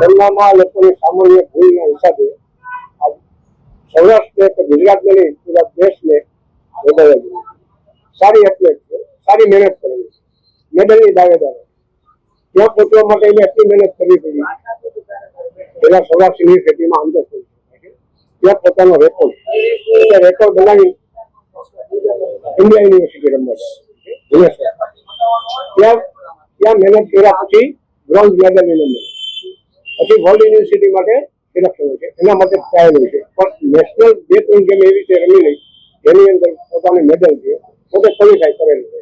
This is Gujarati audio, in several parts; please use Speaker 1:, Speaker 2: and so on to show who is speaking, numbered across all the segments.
Speaker 1: તેમનામાં લોકોની સામાન્ય ભૂલના હિસાબે સૌરાષ્ટ્ર કે ગુજરાતને નહીં પૂરા દેશને મેડલ સારી એથ્લેટ છે. સારી મહેનત કરેલી છે. મેડલની દાવેદાર. ત્યાં પહોંચવા માટે એને એટલી મહેનત કરવી પડી. પેલા સૌરાષ્ટ્ર યુનિવર્સિટીમાં અંદર પહોંચી ત્યાં પોતાનો રેકોર્ડ રેકોર્ડ બનાવી ઇન્ડિયા યુનિવર્સિટી રમવા ત્યાં ત્યાં મહેનત કર્યા પછી બ્રોન્ઝ મેડલ એને પછી વર્લ્ડ યુનિવર્સિટી માટે સિલેક્શન છે. એના માટે ટ્રાયલ છે. પણ નેશનલ બે ત્રણ ગેમ એવી રીતે રમી લઈ જેની અંદર પોતાની મેડલ છે, પોતે ક્વોલિફાય કરેલ છે.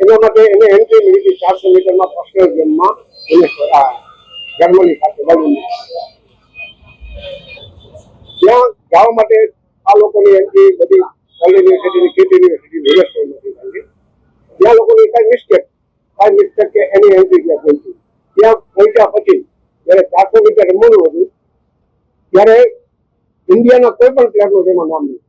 Speaker 1: એના માટે એને એન્ટ્રી મળી હતી ચારસો મીટરમાં પર્સનલ ગેમમાં એને જર્મની સાથે વર્લ્ડ ત્યાં જવા માટે આ લોકોની એન્ટ્રી બધી વર્લ્ડ યુનિવર્સિટીની કેટ યુનિવર્સિટી થાય છે ત્યાં લોકોની કાંઈ મિસ્ટેક કાંઈ મિસ્ટેક કે એની એન્ટ્રી ત્યાં પહોંચી ત્યાં પછી જયારે ચારસો મીટર રમવાનું હતું, ત્યારે ઇન્ડિયાના કોઈ પણ પ્લેયરનું તેમાં નામ નહીં.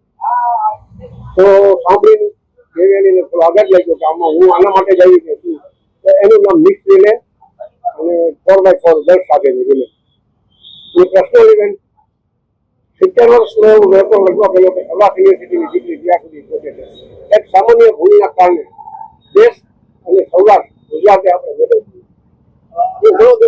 Speaker 1: તો સાંભળીને દેવેલીને થોડો આગળ લાગ્યો કે આમાં હું આના માટે જઈ શું તો એનું નામ મિક્સ રિલે અને ફોર બાય ફોર દસ સાથેની રિલે એ પર્સનલ ઇવેન્ટ સિત્તેર વર્ષનો હું રેકોર્ડ લગવા ગયો કે કલાક યુનિવર્સિટીની ડિગ્રી જ્યાં સુધી પહોંચે છે. એક સામાન્ય ભૂલના કારણે દેશ અને સૌરાષ્ટ્ર ગુજરાતે આપણે મેળવ્યું. એ ઘણો છે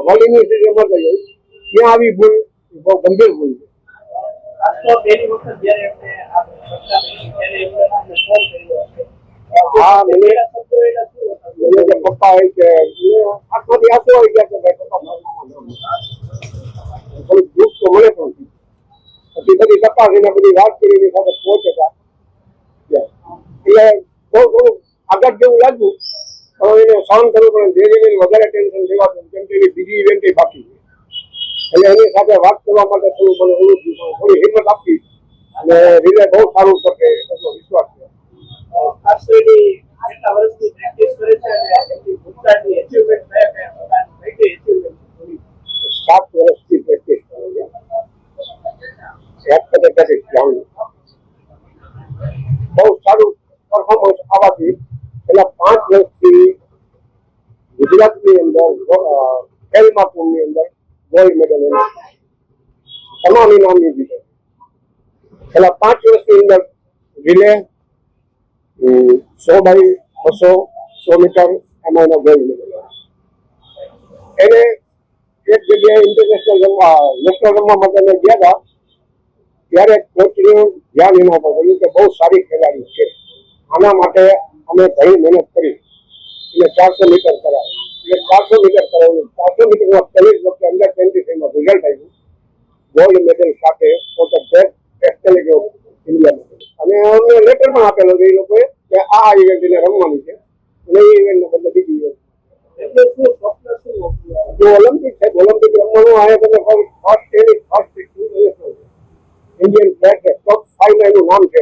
Speaker 1: યુનિવર્સિટી વર્લ્ડ યુનિવર્સિટીમાં ગઈ ત્યાં આવી ભૂલ બહુ ગંભીર ભૂલ છે હા મને મને જે પપ્પા હોય કે મને આંખમાંથી આંસુ આવી ગયા કે ભાઈ પપ્પા મારું નામ નામ. થોડુંક દુઃખ તો મને પણ થયું. પછી બધી તપાસીને બધી વાત કરી એની સાથે પહોંચતા એટલે બહુ થોડું આઘાત જેવું લાગ્યું પણ એને સહન કરવું પડે ધીરે ધીરે વધારે ટેન્શન લેવાતું કેમ કે એની બીજી ઇવેન્ટ બાકી છે એટલે એની સાથે વાત કરવા માટે થોડું મને ઓલું થયું પણ થોડી હિંમત આપી અને રિલે બહુ સારું કરશે એટલો વિશ્વાસ છે
Speaker 2: ખાસ કરીને કેટલા વર્ષથી પ્રેક્ટિસ કરે છે અને એમની ભૂતકાળની achievement કયા કયા પ્રકારની કઈ કઈ achievement છે?
Speaker 1: સાત વર્ષથી પ્રેક્ટિસ કરે છે એક પદ્ધતિ જાણું બહુ સારું પરફોર્મન્સ આવવાથી એક જગ્યાએ ઇન્ટરનેશનલ રમવા નેશનલ રમવા માટે ગયા હતા. ત્યારે કોચનું ધ્યાન એના પર પડ્યું કે બહુ સારી ખેલાડી છે. આના માટે અમે ઘણી મહેનત કરી. એટલે ચારસો મીટર એટલે ચારસો મીટર કરાવ્યું ચારસો મીટરમાં પહેલી જ વખતે અંડર ટ્વેન્ટી ફાઈવમાં રિઝલ્ટ આવ્યું ગોલ્ડ મેડલ સાથે પોતે બેસ્ટ ટેસ્ટ ગયો ઇન્ડિયામાં અને અમને લેટર પણ આપેલો છે એ લોકોએ કે આ ઇવેન્ટ એને રમવાની છે અને એ ઇવેન્ટને બદલે બીજી ઇવેન્ટ
Speaker 2: એટલે શું સ્વપ્ન શું હતું?
Speaker 1: જો ઓલિમ્પિક છે ઓલિમ્પિક રમવાનું આવે તમે ફર્સ્ટ એની ફર્સ્ટ ઇન્ડિયન પ્લેયર છે ટોપ ફાઈવમાં એનું નામ છે